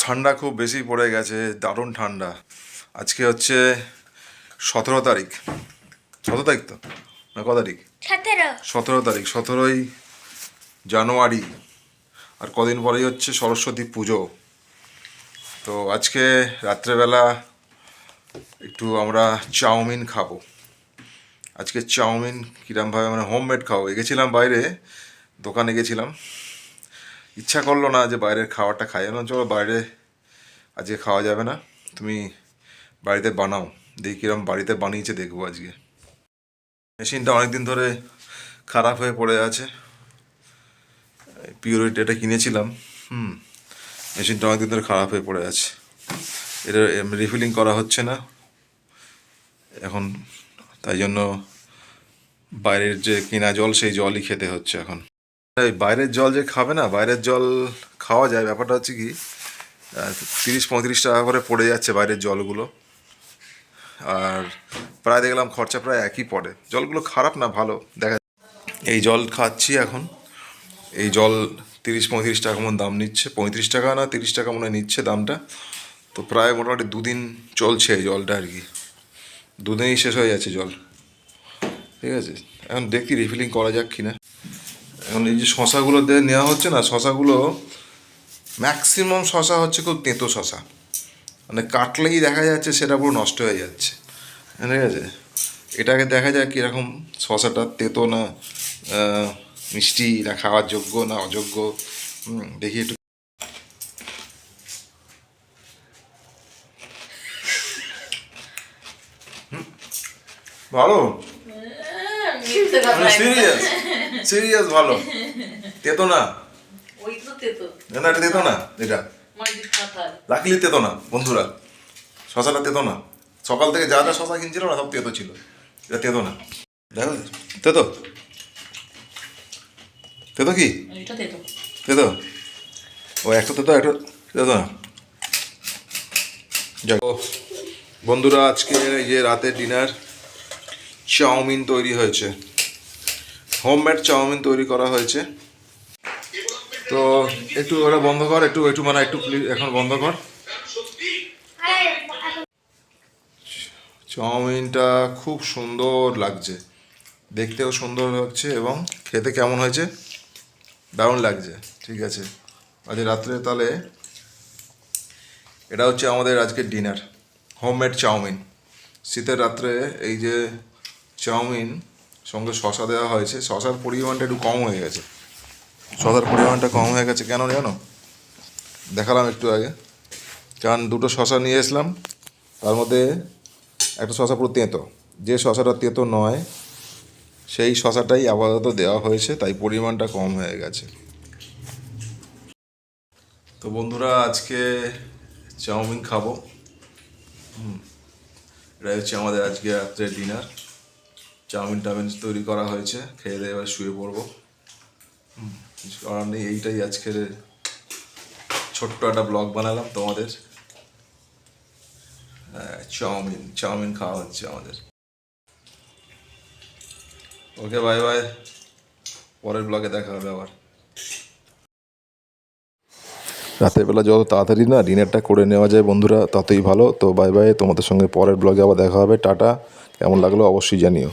ঠান্ডা খুব বেশি পড়ে গেছে দারুণ ঠান্ডা। আজকে হচ্ছে সতেরো তারিখ। সতেরো তারিখ তো? না ক তারিখ? সতেরো। সতেরো তারিখ সতেরোই জানুয়ারি। আর কদিন পরেই হচ্ছে সরস্বতী পুজো। তো আজকে রাত্রেবেলা একটু আমরা চাউমিন খাব। আজকে চাউমিন কীরমভাবে মানে হোমমেড খাব। গেছিলাম বাইরে দোকানে গেছিলাম। ইচ্ছা করল না যে বাইরের খাবারটা খাই। না চলো বাইরে আজকে খাওয়া যাবে না। তুমি বাড়িতে বানাও। দেখি কিরম বাড়িতে বানিয়েছে, দেখব আজকে। মেশিনটা অনেকদিন ধরে খারাপ হয়ে পড়ে আছে। পিওরিটি এটা কিনেছিলাম। হুম, মেশিনটা অনেকদিন ধরে খারাপ হয়ে পড়ে আছে। এটা রিফিলিং করা হচ্ছে না। এখন তাই জন্য বাইরের যে কেনা জল, সেই জলই খেতে হচ্ছে এখন। এই বাইরের জল যে খাবে না, বাইরের জল খাওয়া যায়। ব্যাপারটা হচ্ছে কি তিরিশ পঁয়ত্রিশ টাকা করে পড়ে যাচ্ছে বাইরের জলগুলো। আর প্রায় দেখলাম খরচা প্রায় একই পড়ে। জলগুলো খারাপ না, ভালো। দেখা এই জল খাচ্ছি এখন। এই জল তিরিশ পঁয়ত্রিশ টাকা মন দাম নিচ্ছে। পঁয়ত্রিশ টাকা না, তিরিশ টাকা মনে নিচ্ছে দামটা। তো প্রায় মোটামুটি দুদিন চলছে এই জলটা আর কি। দুদিনই শেষ হয়ে যাচ্ছে জল। ঠিক আছে? এখন দেখি রিফিলিং করা যাক কিনা। এখন এই যে শশাগুলো দিয়ে নেওয়া হচ্ছে না শশাগুলো ম্যাক্সিমাম শশা হচ্ছে খুব তেঁতো শশা। মানে কাটলেই দেখা যাচ্ছে সেটা পুরো নষ্ট হয়ে যাচ্ছে। ঠিক আছে? এটাকে দেখা যায় কীরকম শশাটা তেতো না মিষ্টি না খাওয়ার যোগ্য না অযোগ্য। দেখি একটু। ভালো? সিরিয়াস সিরিয়াস ভালো তেতো না ওই তো তেতো না এটা তেতো না এটা লাকিলি তেতো না বন্ধুরা। শশাটা তেতো না। সকাল থেকে যা যা শশা কিনছিল না সব তেতো ছিল। এটা তেতো না। দেখো তেতো তেতো কি? তেতো ও একটা তেতো একটা তেতো না। যাক। বন্ধুরা আজকে এই যে রাতের ডিনার চাউমিন তৈরি হয়েছে। হোমমেড চাউমিন তৈরি করা হয়েছে। তো একটু ওটা বন্ধ কর, একটু একটু মানে একটু এখন বন্ধ কর। চাউমিনটা খুব সুন্দর লাগছে। দেখতেও সুন্দর লাগছে এবং খেতে কেমন হয়েছে? দারুণ লাগছে, ঠিক আছে। আজ রাত্রে তাহলে এটা হচ্ছে আমাদের আজকের ডিনার হোমমেড চাউমিন। শীতের রাত্রে এই যে চাউমিন সঙ্গে শশা দেওয়া হয়েছে। শশার পরিমাণটা একটু কম হয়ে গেছে। শশার পরিমাণটা কম হয়ে গেছে কেন জানো? দেখালাম একটু আগে। কারণ দুটো শশা নিয়ে এসলাম। তার মধ্যে একটা শশা পুরো তেঁতো। যে শশাটা তেঁতো নয়, সেই শশাটাই আপাতত দেওয়া হয়েছে, তাই পরিমাণটা কম হয়ে গেছে। তো বন্ধুরা, আজকে চাউমিন খাব। হুম, এটাই হচ্ছে আমাদের আজকে রাত্রে ডিনার চাউমিন টাউমিন তৈরি করা হয়েছে। খেয়ে দিয়ে এবার শুয়ে পড়ব। কিছু নেই। এইটাই আজকের ছোট্ট একটা ব্লগ বানালাম তোমাদের। চাউমিন চাউমিন খাওয়া হচ্ছে আমাদের। Okay, bye bye. পরের ব্লগে দেখা হবে আবার। রাতের বেলা যত তাড়াতাড়ি না ডিনারটা করে নেওয়া যায় বন্ধুরা, ততই ভালো। তো বাই বাই, তোমাদের সঙ্গে পরের ব্লগে আবার দেখা হবে। টাটা। কেমন লাগল অবশ্যই জানিও।